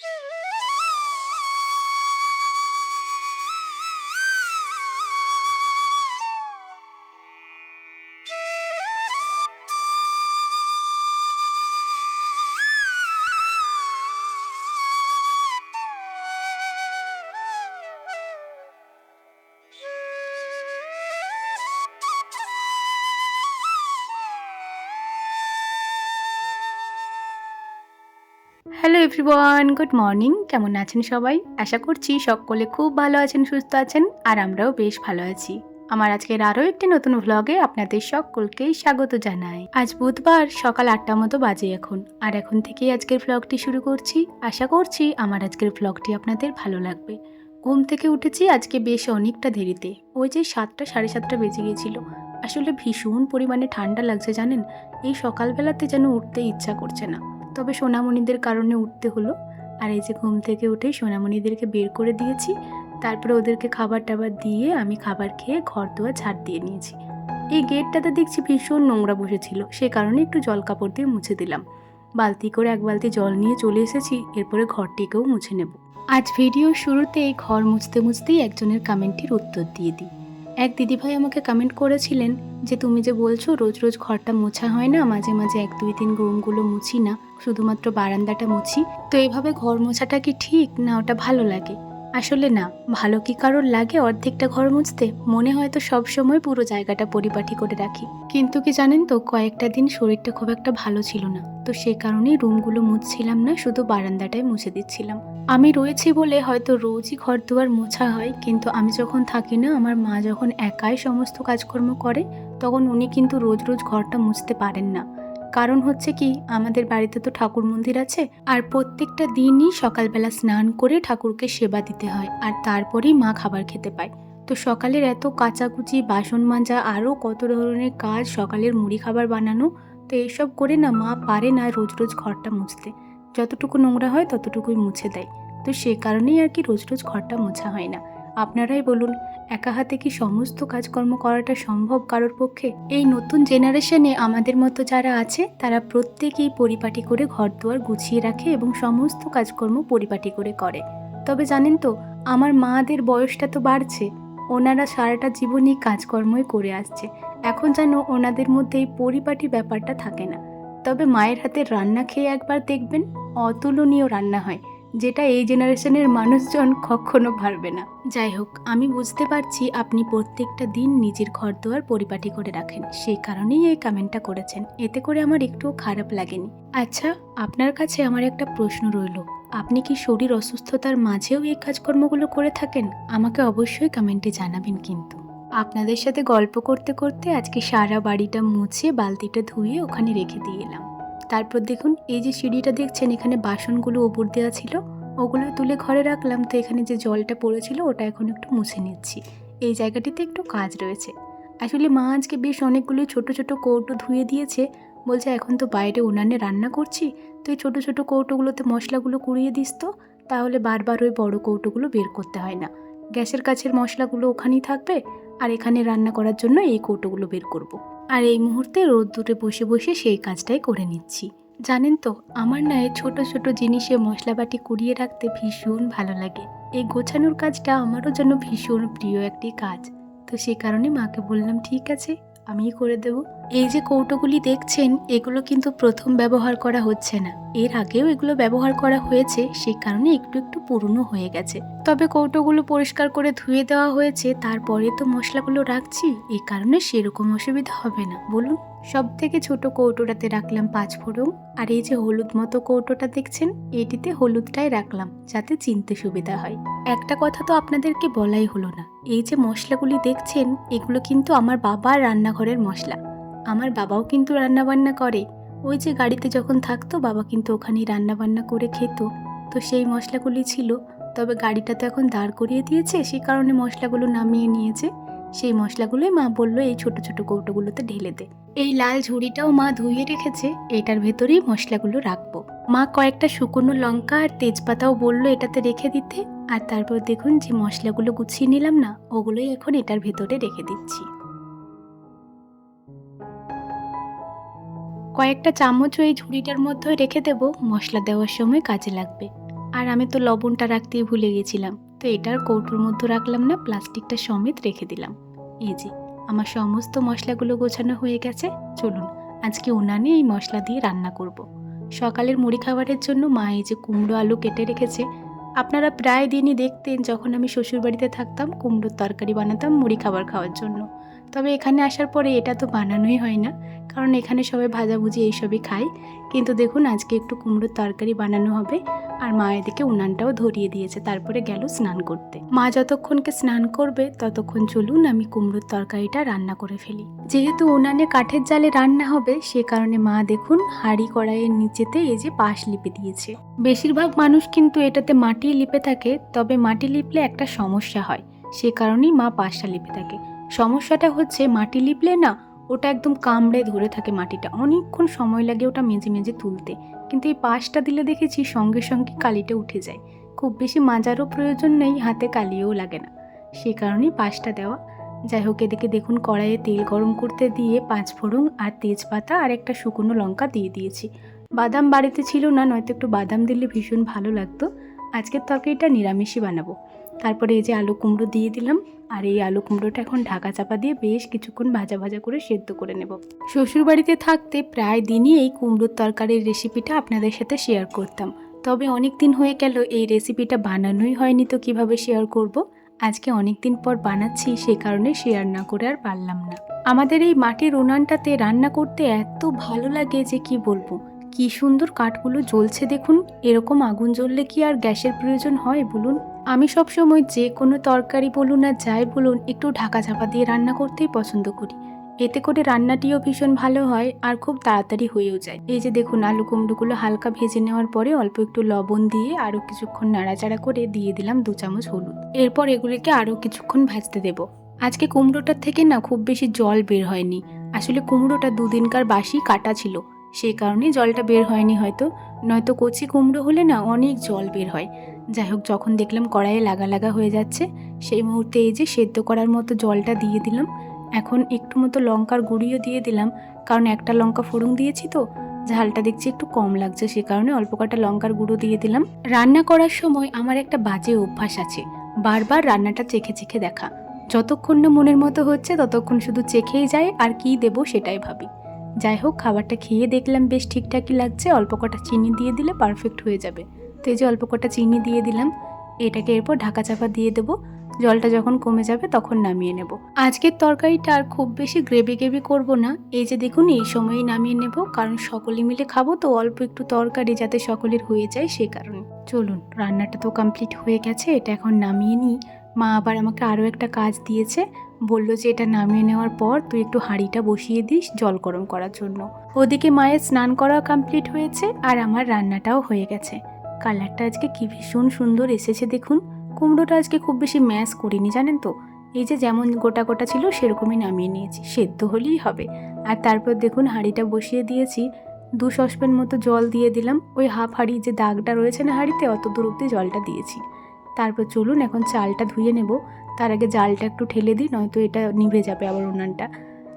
Yeah. Hello everyone good morning কেমন আছেন সবাই? আশা করছি সকলে খুব ভালো আছেন, সুস্থ আছেন, আর আমরাও বেশ ভালো আছি। আমার আজকের আরও একটি নতুন ভ্লগে আপনাদের সকলকেই স্বাগত জানাই। আজ বুধবার, সকাল আটটা মতো বাজে এখন। আর এখন থেকেই আজকের ভ্লগটি শুরু করছি। আশা করছি আমার আজকের ভ্লগটি আপনাদের ভালো লাগবে। ঘুম থেকে উঠেছি আজকে বেশ অনেকটা দেরিতে। ওই যে সাতটা, সাড়ে সাতটা বেজে গিয়েছিল আসলে ভীষণ পরিমাণে ঠান্ডা লাগছে জানেন? এই সকালবেলাতে যেন উঠতে ইচ্ছা করছে না। তবে সোনামণিদের কারণে উঠতে হলো। আর এই যে ঘুম থেকে উঠে সোনামণিদেরকে বের করে দিয়েছি। তারপরে ওদেরকে খাবার টাবার দিয়ে আমি খাবার খেয়ে ঘর দোয়া ঝাড় দিয়ে নিয়েছি। এই গেটটাতে দেখছি ভীষণ নোংরা বসেছিল। সে কারণে একটু জল কাপড় দিয়ে মুছে দিলাম। বালতি করে এক বালতি জল নিয়ে চলে এসেছি। এরপরে ঘরটিকেও মুছে নেব। আজ ভিডিও শুরুতে এই ঘর মুছতে মুছতেই একজনের কমেন্টের উত্তর দিয়ে দিই। এক দিদিভাই আমাকে কমেন্ট করেছিলেন যে, তুমি যে বলছো রোজ রোজ ঘরটা মোছা হয় না, মাঝে মাঝে এক দুই দিন রুমগুলো মুছি না, শুধুমাত্র বারান্দাটা মুছি, তো এইভাবে ঘর মোছাটা কি ঠিক? না, ওটা ভালো লাগে। আসলে না, ভালো কি কারোর লাগে অর্ধেকটা ঘর মুছতে? মনে হয় তো সবসময় পুরো জায়গাটা পরিপাটি করে রাখি। কিন্তু কি জানেন তো, কয়েকটা দিন শরীরটা খুব একটা ভালো ছিল না। তো সে কারণেই রুমগুলো মুছছিলাম না, শুধু বারান্দাটাই মুছে দিচ্ছিলাম। আমি রয়েছি বলে হয়তো রোজই ঘর দুয়ার মোছা হয়, কিন্তু আমি যখন থাকি না, আমার মা যখন একাই সমস্ত কাজকর্ম করে, তখন উনি কিন্তু রোজ রোজ ঘরটা মুছতে পারেন না। কারণ হচ্ছে কি, আমাদের বাড়িতে তো ঠাকুর মন্দির আছে, আর প্রত্যেকটা দিনই সকালবেলা স্নান করে ঠাকুরকে সেবা দিতে হয়, আর তারপরেই মা খাবার খেতে পায়। তো সকালের এত কাচাকুচি, বাসন মাজা, আরও কত ধরনের কাজ, সকালের মুড়ি খাবার বানানো, তো এইসব করে না মা পারে না রোজ রোজ ঘরটা মুছতে। যতটুকু নোংরা হয় ততটুকুই মুছে দেয়। তো সে কারণেই আর কি রোজ রোজ ঘরটা মোছা হয় না। আপনারাই বলুন একা হাতে কি সমস্ত কাজকর্ম করাটা সম্ভব কারোর পক্ষে? এই নতুন জেনারেশনে আমাদের মতো যারা আছে, তারা প্রত্যেকেই পরিপাটি করে ঘর দুয়ার গুছিয়ে রাখে এবং সমস্ত কাজকর্ম পরিপাটি করে করে। তবে জানেন তো, আমার মাদের বয়সটা তো বাড়ছে। ওনারা সারাটা জীবনই কাজকর্মই করে আসছে। এখন যেন ওনাদের মধ্যে এই পরিপাটি ব্যাপারটা থাকে না। তবে মায়ের হাতের রান্না খেয়ে একবার দেখবেন, অতুলনীয় রান্না হয়, যেটা এই জেনারেশনের মানুষজন কখনো পারবে না। যাই হোক, আমি বুঝতে পারছি আপনি প্রত্যেকটা দিন নিজের ঘর দুয়ার পরিপাটি করে রাখেন। সেই কারণেই এই কমেন্টটা করেছেন। এতে করে আমার একটুও খারাপ লাগেনি। আচ্ছা আপনার কাছে আমার একটা প্রশ্ন রইল। আপনি কি শরীর অসুস্থতার মাঝেও এই কাজকর্মগুলো করে থাকেন? আমাকে অবশ্যই কমেন্টে জানাবেন কিন্তু। আপনাদের সাথে গল্প করতে করতে আজকে সারা বাড়িটা মুছে বালতিটা ধুয়ে ওখানে রেখে দিয়ে এলাম। তারপর দেখুন, এই যে সিঁড়িটা দেখছেন, এখানে বাসনগুলো ওপর দেওয়া ছিল। ওগুলো তুলে ঘরে রাখলাম, তো এখানে যে জলটা পড়েছিল ওটা এখন একটু মুছে নিচ্ছি। এই জায়গাটিতে একটু কাজ রয়েছে। আসলে মা আজকে বেশ অনেকগুলো ছোট ছোট কৌটো ধুয়ে দিয়েছে। বলছে, এখন তো বাইরে উনানে রান্না করছি, তো এই ছোটো ছোটো কৌটোগুলোতে মশলাগুলো কুড়িয়ে দিস তো। তাহলে বারবার ওই বড় কৌটোগুলো বের করতে হয় না। গ্যাসের কাছের মশলাগুলো ওখানেই থাকবে, আর এখানে রান্না করার জন্য এই কৌটোগুলো বের করব। আর এই মুহূর্তে রোদ রোদ্দুরে বসে বসে সেই কাজটাই করে নিচ্ছি। জানেন তো, আমার না এই ছোটো ছোট জিনিসে মশলাবাটি কুড়িয়ে রাখতে ভীষণ ভালো লাগে। এই গোছানোর কাজটা আমারও যেন ভীষণ প্রিয় একটি কাজ। তো সেই কারণে মাকে বললাম, ঠিক আছে, আমিই করে দেব। এই যে কৌটোগুলি দেখছেন, এগুলো কিন্তু প্রথম ব্যবহার করা হচ্ছে না। এর আগেও এগুলো ব্যবহার করা হয়েছে, সেই কারণে একটু একটু পুরনো হয়ে গেছে। তবে কৌটোগুলো পরিষ্কার করে ধুয়ে দেওয়া হয়েছে, তারপরে তো মশলাগুলো রাখছি এই কারণে সেরকম অসুবিধা হবে না। বলুন। সব থেকে ছোট কৌটোটাতে রাখলাম পাঁচ ফোড়ন, আর এই যে হলুদ মতো কৌটোটা দেখছেন, এটিতে হলুদটাই রাখলাম, যাতে চিনতে সুবিধা হয়। একটা কথা তো আপনাদেরকে বলাই হলো না, এই যে মশলাগুলি দেখছেন, এগুলো কিন্তু আমার বাবার রান্নাঘরের মশলা। আমার বাবাও কিন্তু রান্নাবান্না করে। ওই যে গাড়িতে যখন থাকতো, বাবা কিন্তু ওখানেই রান্নাবান্না করে খেত। তো সেই মশলাগুলি ছিল। তবে গাড়িটা তো এখন দাঁড় করিয়ে দিয়েছে, সেই কারণে মশলাগুলো নামিয়ে নিয়েছে। সেই মশলাগুলোই মা বলল, এই ছোট ছোট কৌটোগুলোতে ঢেলে দে। এই লাল ঝুড়িটাও মা ধুয়ে রেখেছে। এটার ভেতরেই মশলাগুলো রাখব। মা কয়েকটা শুকনো লঙ্কা আর তেজপাতাও বলল এটাতে রেখে দিতে। আর তারপর দেখুন যে মশলাগুলো গুছিয়ে নিলাম না, ওগুলোই এখন এটার ভেতরে রেখে দিচ্ছি। কয়েকটা চামচও এই ঝুড়িটার মধ্যে রেখে দেব, মশলা দেওয়ার সময় কাজে লাগবে। আর আমি তো লবণটা রাখতেই ভুলে গেছিলাম, তো এটার কৌটোর মধ্যে রাখলাম না, প্লাস্টিকটা সমেত রেখে দিলাম। এই যে, আমার সমস্ত মশলাগুলো গোছানো হয়ে গেছে, চলুন আজকে উনানে এই মশলা দিয়ে রান্না করব। সকালের মুড়ি খাবারের জন্য মা এই যে কুমড়ো আলু কেটে রেখেছে, আপনারা প্রায় দিনই দেখতেন যখন আমি শ্বশুরবাড়িতে থাকতাম, কুমড়োর তরকারি বানাতাম, মুড়ি খাবার খাওয়ার জন্য। তবে এখানে আসার পরে এটা তো বানানোই হয় না। কারণ এখানে সবাই ভাজাভুজি এইসবই খায়। কিন্তু দেখুন, আজকে একটু কুমড়োর তরকারি বানানো হবে আর মা এদিকে উনানটাও ধরিয়ে দিয়েছে। তারপরে গেল স্নান করতে। মা যতক্ষণকে স্নান করবে, ততক্ষণ চলুন আমি কুমড়োর তরকারিটা রান্না করে ফেলি। যেহেতু উনানে কাঠের জালে রান্না হবে, সে কারণে মা দেখুন, হাঁড়ি কড়াইয়ের নিচেতে এই যে পাশ লিপে দিয়েছে। বেশিরভাগ মানুষ কিন্তু এটাতে মাটি লিপে থাকে, তবে মাটি লিপলে একটা সমস্যা হয়। সে কারণেই মা পাশটা লিপে থাকে। সমস্যাটা হচ্ছে মাটি লিপলে না ওটা একদম কামড়ে ধরে থাকে মাটিটা। অনেকক্ষণ সময় লাগে ওটা মেজে মেজে তুলতে। কিন্তু এই পাশটা দিলে দেখেছি সঙ্গে সঙ্গে কালিটা উঠে যায়। খুব বেশি মাজারও প্রয়োজন নেই, হাতে কালিও লাগে না। সে কারণেই পাশটা দেওয়া। যাই হোক, এদিকে দেখুন কড়াইয়ে তেল গরম করতে দিয়ে পাঁচ ফোড়ন আর তেজপাতা আর একটা শুকনো লঙ্কা দিয়ে দিয়েছি। বাদাম বাড়িতে ছিল না, নয়তো একটু বাদাম দিলে ভীষণ ভালো লাগতো। আজকের তরকারিটা নিরামিষই বানাবো। তারপরে এই যে আলু কুমড়ো দিয়ে দিলাম, আর এই আলু কুমড়োটা এখন ঢাকা চাপা দিয়ে বেশ কিছুক্ষণ ভাজা ভাজা করে সেদ্ধ করে নেব। শ্বশুরবাড়িতে থাকতে প্রায় দিনই এই কুমড়োর তরকারির রেসিপিটা আপনাদের সাথে শেয়ার করতাম। তবে অনেক দিন হয়ে গেল, এই রেসিপিটা বানানোই হয়নি তো কীভাবে শেয়ার করব? আজকে অনেক দিন পর বানাচ্ছি, সে কারণে শেয়ার না করে আর পারলাম না। আমাদের এই মাটির উনানটাতে রান্না করতে এত ভালো লাগে যে কি বলব? কি সুন্দর কাঠগুলো জ্বলছে দেখুন, এরকম আগুন জ্বললে কি আর গ্যাসের প্রয়োজন হয় বলুন? আমি সবসময় যে কোনো তরকারি বলুন আর যাই বলুন একটু ঢাকা চাপা দিয়ে রান্না করতেই পছন্দ করি। এতে করে রান্নাটিও ভীষণ ভালো হয় আর খুব তাড়াতাড়ি হয়েও যায়। এই যে দেখুন আলু কুমড়োগুলো হালকা ভেজে নেওয়ার পরে অল্প একটু লবণ দিয়ে আরও কিছুক্ষণ নাড়াচাড়া করে দিয়ে দিলাম দু চামচ হলুদ। এরপর এগুলিকে আরও কিছুক্ষণ ভাজতে দেবো। আজকে কুমড়োটার থেকে না খুব বেশি জল বের হয়নি। আসলে কুমড়োটা দুদিনকার বাসি কাটা ছিল। সেই কারণে জলটা বের হয়নি হয়তো। নয়তো কচি কুমড়ো হলে না অনেক জল বের হয়। যাই হোক যখন দেখলাম কড়াইয়ে লাগা লাগা হয়ে যাচ্ছে, সেই মুহূর্তে এই যে সেদ্ধ করার মতো জলটা দিয়ে দিলাম। এখন একটু মতো লঙ্কার গুঁড়িও দিয়ে দিলাম, কারণ একটা লঙ্কা ফোড়ন দিয়েছি তো, ঝালটা দেখছি একটু কম লাগছে, সে কারণে অল্প কটা লঙ্কার গুঁড়ো দিয়ে দিলাম। রান্না করার সময় আমার একটা বাজে অভ্যাস আছে, বারবার রান্নাটা চেখে চেখে দেখা। যতক্ষণ না মনের মতো হচ্ছে, ততক্ষণ শুধু চেখেই যায় আর কি দেবো সেটাই ভাবি। যাই হোক খাবারটা খেয়ে দেখলাম বেশ ঠিকঠাকই লাগছে, অল্প কটা চিনি দিয়ে দিলে পারফেক্ট হয়ে যাবে। তো এই যে অল্প কটা চিনি দিয়ে দিলাম, এটাকে এরপর ঢাকা চাপা দিয়ে দেবো। জলটা যখন কমে যাবে তখন নামিয়ে নেব। আজকের তরকারিটা আর খুব বেশি গ্রেভি গ্রেভি করব না। এই যে দেখুন, এই সময়ই নামিয়ে নেব। কারণ সকলে মিলে খাব, তো অল্প একটু তরকারি যাতে সকলের হয়ে যায় সে কারণে। চলুন, রান্নাটা তো কমপ্লিট হয়ে গেছে, এটা এখন নামিয়ে নিই। মা আবার আমাকে আরও একটা কাজ দিয়েছে। বলল যে এটা নামিয়ে নেওয়ার পর তুই একটু হাঁড়িটা বসিয়ে দিস জল গরম করার জন্য। ওদিকে মায়ের স্নান করা কমপ্লিট হয়েছে আর আমার রান্নাটাও হয়ে গেছে। কালারটা আজকে কি ভীষণ সুন্দর এসেছে দেখুন। কুমড়োটা আজকে খুব বেশি ম্যাশ করিনি, জানেন তো? এই যে যেমন গোটা গোটা ছিল, সেরকমই নামিয়ে নিয়েছি। সেদ্ধ হলেই হবে। আর তারপর দেখুন, হাঁড়িটা বসিয়ে দিয়েছি। দু সসপ্যান মতো জল দিয়ে দিলাম। ওই হাফ হাঁড়ি যে দাগটা রয়েছে না হাঁড়িতে, অত দূর অব্দি জলটা দিয়েছি। তারপর চলুন, এখন চালটা ধুয়ে নেব। তার আগে জালটা একটু ঠেলে দিই, নয়তো এটা নিভে যাবে আবার উনানটা।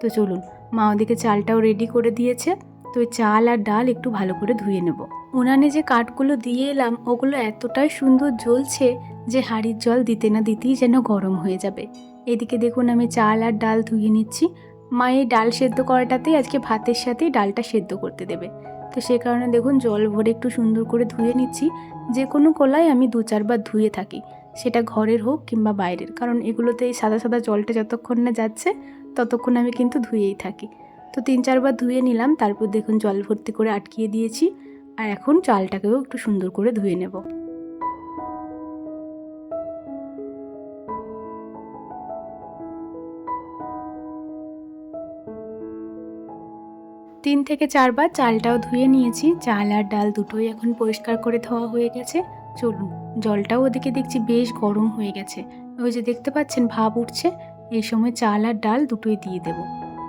তো চলুন, মা ওদিকে চালটাও রেডি করে দিয়েছে। তো চাল আর ডাল একটু ভালো করে ধুয়ে নেব। উনানে যে কাঠগুলো দিয়ে এলাম, ওগুলো এতটাই সুন্দর জ্বলছে যে হাঁড়ির জল দিতে না দিতেই যেন গরম হয়ে যাবে। এদিকে দেখুন আমি চাল আর ডাল ধুয়ে নিচ্ছি। মা এই ডাল সেদ্ধ করাটাতেই আজকে ভাতের সাথেই ডালটা সেদ্ধ করতে দেবে। তো সে কারণে দেখুন জল ভরে একটু সুন্দর করে ধুয়ে নিচ্ছি। যে কোনো কলাই আমি দু চারবার ধুয়ে থাকি। সেটা ঘরের হোক কিংবা বাইরের। কারণ এগুলোতে এই সাদা সাদা জলটা যতক্ষণ না যাচ্ছে, ততক্ষণ আমি কিন্তু ধুয়েই থাকি। তো তিন চারবার ধুয়ে নিলাম, তারপর দেখুন জল ভর্তি করে আটকিয়ে দিয়েছি, আর এখন চালটাকেও একটু সুন্দর করে ধুয়ে নেব। তিন থেকে চারবার চালটাও ধুয়ে নিয়েছি, চাল আর ডাল দুটোই এখন পরিষ্কার করে ধোয়া হয়ে গেছে। চলুন, জলটাও ওদিকে দেখছি বেশ গরম হয়ে গেছে। ওই যে দেখতে পাচ্ছেন, ভাব উঠছে, এই সময় চাল আর ডাল দুটোই দিয়ে দেব।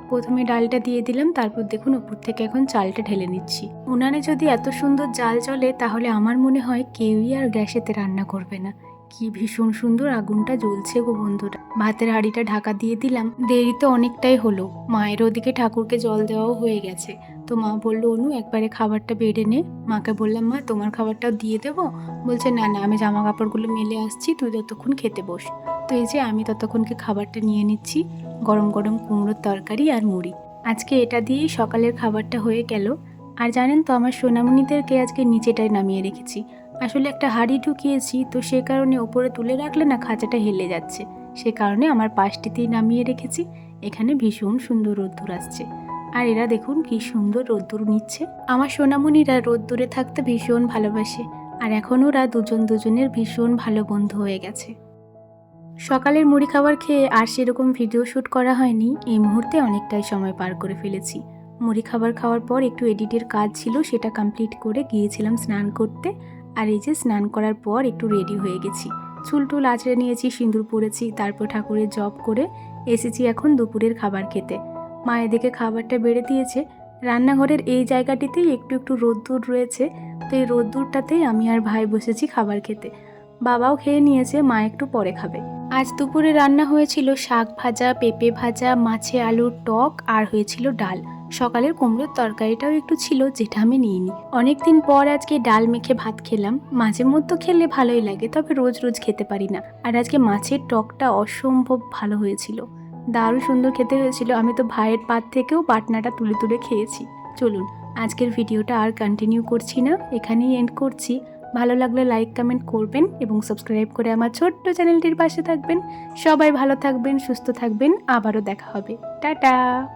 প্রথমে ডালটা দিয়ে দিলাম, তারপর দেখুন উপর থেকে এখন চালটা ঢেলে নিচ্ছি। উনানে যদি এত সুন্দর জাল চলে, তাহলে আমার মনে হয় কেউই আর গ্যাসেতে রান্না করবে না। কি ভীষণ সুন্দর আগুনটা জ্বলছে গো বন্ধুরা। ভাতের হাঁড়িটা ঢাকা দিয়ে দিলাম দেরি তো অনেকটাই হলো। মায়ের ওদিকে ঠাকুরকে জল দেওয়াও হয়ে গেছে। তো মা বলল, অনু, একবারে খাবারটা বেড়ে নে। মাকে বললাম, মা, তোমার খাবারটাও দিয়ে দেবো? বলছে, না না, আমি জামা কাপড়গুলো মেলে আসছি, তুই ততক্ষণ খেতে বস। তো এই যে আমি ততক্ষণকে খাবারটা নিয়ে নিচ্ছি। গরম গরম কুমড়োর তরকারি আর মুড়ি। আজকে এটা দিয়েই সকালের খাবারটা হয়ে গেল। আর জানেন তো, আমার সোনামণিদেরকে আজকে নিচেটায় নামিয়ে রেখেছি। আসলে একটা হাঁড়ি ঢুকিয়েছি, তো সে কারণে ওপরে তুলে রাখলে না খাঁচাটা হেলে যাচ্ছে। সে কারণে আমার পাশটিতেই নামিয়ে রেখেছি। এখানে ভীষণ সুন্দর রোদ্দুর আসছে। আর এরা দেখুন কি সুন্দর রোদ্দুর নিচ্ছে। আমার সোনামণিরা রোদ্দুরে থাকতে ভীষণ ভালোবাসে। আর এখন ওরা দুজন দুজনের ভীষণ ভালো বন্ধু হয়ে গেছে। সকালের মুড়ি খাবার খেয়ে আর সেরকম ভিডিও শ্যুট করা হয়নি, এই মুহূর্তে অনেকটাই সময় পার করে ফেলেছি। মুড়ি খাবার খাওয়ার পর একটু এডিটের কাজ ছিল, সেটা কমপ্লিট করে গিয়েছিলাম স্নান করতে। আর এই যে স্নান করার পর একটু রেডি হয়ে গেছি। চুল টুল আঁচড়ে নিয়েছি, সিঁদুর পরেছি, তারপর ঠাকুরের জব করে এসেছি এখন দুপুরের খাবার খেতে। মা এদিকে খাবারটা বেড়ে দিয়েছে। রান্নাঘরের এই জায়গাটিতেই একটু একটু রোদ্দুর রয়েছে, তো এই রোদ্দুরটাতেই আমি আর ভাই বসেছি খাবার খেতে। বাবাও খেয়ে নিয়েছে, মা একটু পরে খাবে। আজ দুপুরে রান্না হয়েছিল শাক ভাজা, পেঁপে ভাজা, মাছে আলুর টক আর হয়েছিল ডাল। সকালের কুমড়োর তরকারিটাও একটু ছিল, যেটা আমি নিইনি। অনেকদিন পর আজকে ডাল মেখে ভাত খেলাম। মাঝে মধ্যে খেলে ভালোই লাগে, তবে রোজ রোজ খেতে পারি না। আর আজকে মাছের টকটা অসম্ভব ভালো হয়েছিল। দারুণ সুন্দর খেতে হয়েছিল। আমি তো ভাইয়ের পাত থেকেও বাটনাটা তুলে তুলে খেয়েছি। চলুন, আজকের ভিডিওটা আর কন্টিনিউ করছি না। এখানেই এন্ড করছি। ভালো লাগলে লাইক কমেন্ট করবেন এবং সাবস্ক্রাইব করে আমার ছোট্ট চ্যানেলটির পাশে থাকবেন। সবাই ভালো থাকবেন, সুস্থ থাকবেন। আবারও দেখা হবে। টাটা!